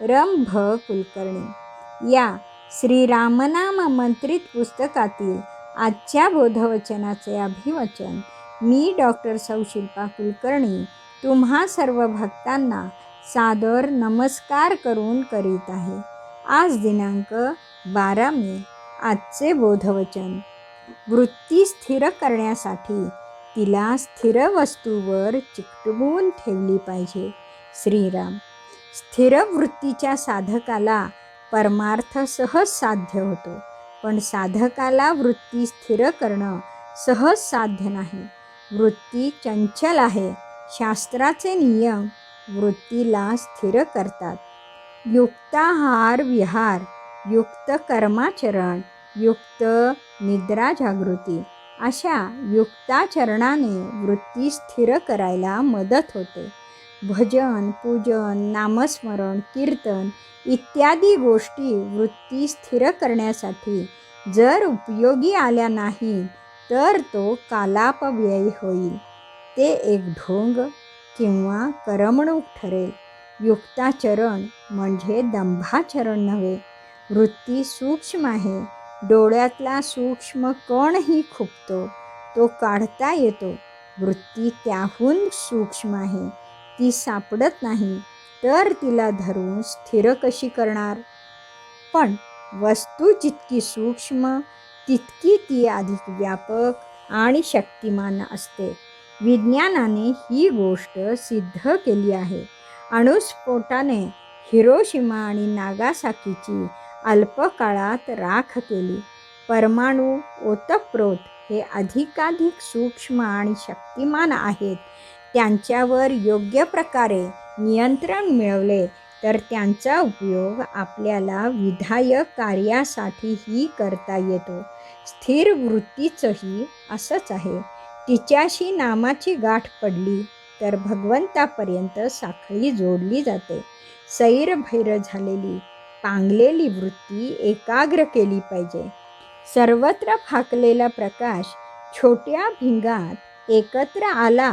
रंभ कुलकर्णी. या श्रीरामनाम मंत्रित पुस्तकातील आजच्या बोधवचनाचे अभिवचन मी डॉक्टर सौशिल्पा कुलकर्णी तुम्हा सर्व भक्तांना सादर नमस्कार करून करीत आहे. आज दिनांक बारा मे आजचे बोधवचन. वृत्ती स्थिर करण्यासाठी तिला स्थिर वस्तूवर चिकटवून ठेवली पाहिजे. श्रीराम स्थिर वृत्तीच्या साधकाला परमार्थ सहज साध्य होतो. पण साधकाला वृत्ती स्थिर करणं सहज साध्य नाही. वृत्ती चंचल आहे. शास्त्राचे नियम वृत्तीला स्थिर करतात. युक्ताहार विहार युक्त कर्माचरण युक्त निद्रा जागृती अशा युक्ताचरणाने वृत्ती स्थिर करायला मदत होते. भजन पूजन नामस्मरण कीर्तन इत्यादी गोष्टी वृत्ती स्थिर करण्यासाठी जर उपयोगी आल्या नाही तर तो कालापव्यय होईल. ते एक ढोंग किंवा करमणूक ठरेल. युक्ताचरण म्हणजे दंभाचरण नव्हे. वृत्ती सूक्ष्म आहे. डोळ्यातला सूक्ष्म कणही खुपतो. तो काढता येतो. वृत्ती त्याहून सूक्ष्म आहे. ती सापडत नाही तर तिला धरून स्थिर कशी करणार? पण वस्तू जितकी सूक्ष्म तितकी ती अधिक व्यापक आणि शक्तिमान असते. विज्ञानाने ही गोष्ट सिद्ध केली आहे. अणुस्फोटाने हिरोशिमा आणि नागासाकीची अल्पकाळात राख केली. परमाणू ओतप्रोत हे अधिकाधिक सूक्ष्म आणि शक्तिमान आहेत. त्यांच्यावर योग्य प्रकारे नियंत्रण मिळवले तर त्यांचा उपयोग आपल्याला विधायक कार्यासाठीही करता येतो. स्थिर वृत्तीचंही असंच आहे. तिच्याशी नामाची गाठ पडली तर भगवंतापर्यंत साखळी जोडली जाते. सैरभैर झालेली पांगलेली वृत्ती एकाग्र केली पाहिजे. सर्वत्र फाकलेला प्रकाश छोट्या भिंगात एकत्र आला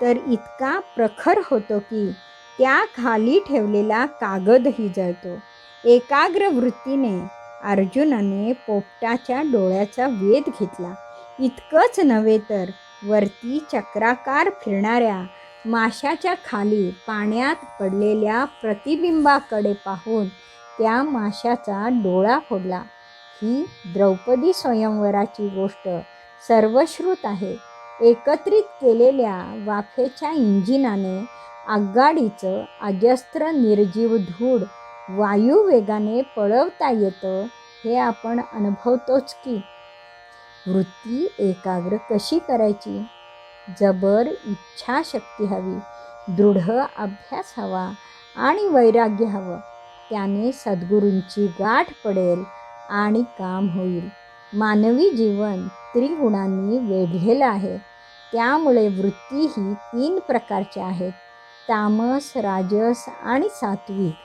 तर इतका प्रखर होतो की त्या खाली ठेवलेला कागदही जळतो. एकाग्र वृत्तीने अर्जुनाने पोपटाच्या डोळ्याचा वेध घेतला. इतकंच नव्हे तर वरती चक्राकार फिरणाऱ्या माशाच्या खाली पाण्यात पडलेल्या प्रतिबिंबाकडे पाहून त्या माशाचा डोळा फोडला. ही द्रौपदी स्वयंवराची गोष्ट सर्वश्रुत आहे. एकत्रित केलेल्या वाफेच्या इंजिनाने आगगाडीचं अजस्त्र निर्जीव धूळ वायुवेगाने पळवता येतं हे आपण अनुभवतोच की. वृत्ती एकाग्र कशी करायची? जबर इच्छाशक्ती हवी दृढ अभ्यास हवा आणि वैराग्य हवं. त्याने सद्गुरूंची गाठ पडेल आणि काम होईल. मानवी जीवन त्रिगुणांनी वेढलेलं आहे. त्यामुळे वृत्ती ही तीन प्रकारच्या आहेत. तामस राजस आणि सात्विक.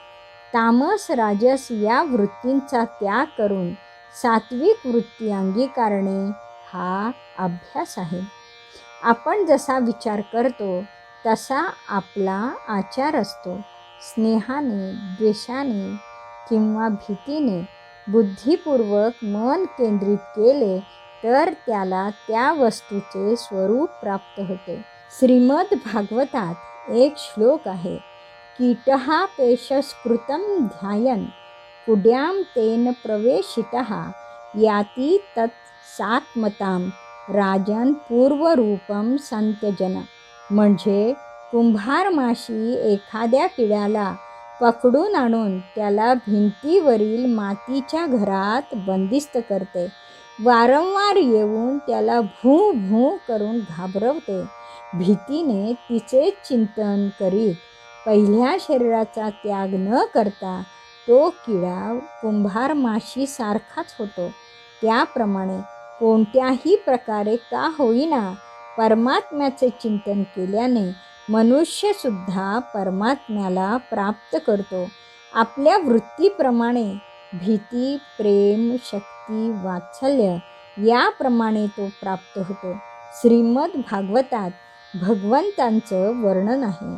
तामस राजस या वृत्तींचा त्याग करून सात्विक वृत्ती अंगीकारणे हा अभ्यास आहे. आपण जसा विचार करतो तसा आपला आचार असतो. स्नेहाने द्वेषाने किंवा भीतीने बुद्धिपूर्वक मन केंद्रित केले तर त्याला त्या वस्तूचे स्वरूप प्राप्त होते. श्रीमद भागवतात एक श्लोक आहे कीटहा पेशस्कृतम ध्यायन कुड्याम तेन प्रवेशिता याती तत् सात्मताम राजन पूर्वरूपम संत्यजन म्हणजे कुंभार माशी एखाद्या किड्याला पकडून आणून त्याला भिंतीवरील मातीच्या घरात बंदिस्त करते. वारंवार येऊन त्याला भू भू करून घाबरवते. भीतीने तिचे चिंतन करीत पहिल्या शरीराचा त्याग न करता तो किडा कुंभार माशीसारखाच होतो. त्याप्रमाणे कोणत्याही प्रकारे का होईना परमात्म्याचे चिंतन केल्याने मनुष्यसुद्धा परमात्म्याला प्राप्त करतो. आपल्या वृत्तीप्रमाणे भीती प्रेम शक्ती वात्सल्य याप्रमाणे तो प्राप्त होतो. श्रीमद भागवतात भगवंतांचं वर्णन आहे.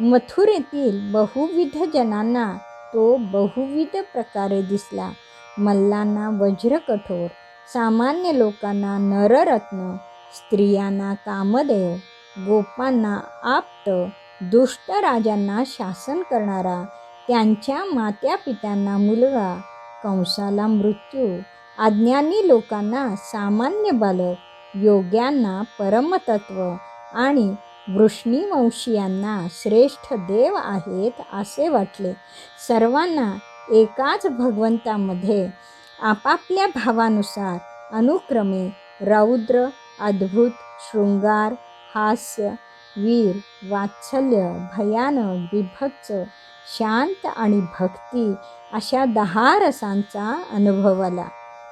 मथुरेतील बहुविध जनांना तो बहुविध प्रकारे दिसला. मल्लांना वज्रकठोर सामान्य लोकांना नररत्न स्त्रियांना कामदेव गोपांना आप्त दुष्ट राजांना शासन करणारा त्यांच्या मात्या पित्यांना मुलगा कंसाला मृत्यू. अज्ञानी लोकांना सामान्य बालक योग्यांना परमतत्व आणि वृष्णीवंशीयांना श्रेष्ठ देव आहेत असे वाटले. सर्वांना एकाच भगवंतामध्ये आपापल्या भावानुसार अनुक्रमे रौद्र अद्भुत शृंगार हास्य वीर वात्सल्य भयानक बिभत्स शांत आणि भक्ती अशा दहा रसांचा अनुभव आला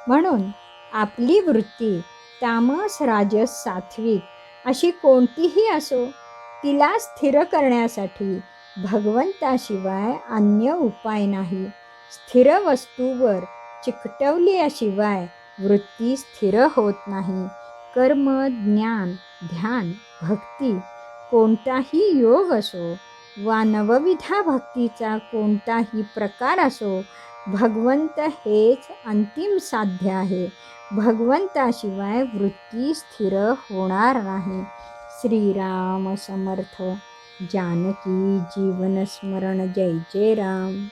म्हणून आपली वृत्ती तामस राजस सात्विक अशी कोणतीही असो तिला स्थिर करण्यासाठी भगवंताशिवाय अन्य उपाय नाही. स्थिर वस्तूवर चिकटवल्याशिवाय वृत्ती स्थिर होत नाही. कर्म ज्ञान ध्यान भक्ती कोणताही योग असो वा नवविधा भक्तीचा कोणताही प्रकार असो भगवंत हेच अंतिम साध्य आहे. भगवंताशिवाय वृत्ती स्थिर होणार नाही. श्रीराम समर्थ. जानकी जीवनस्मरण जय जय राम.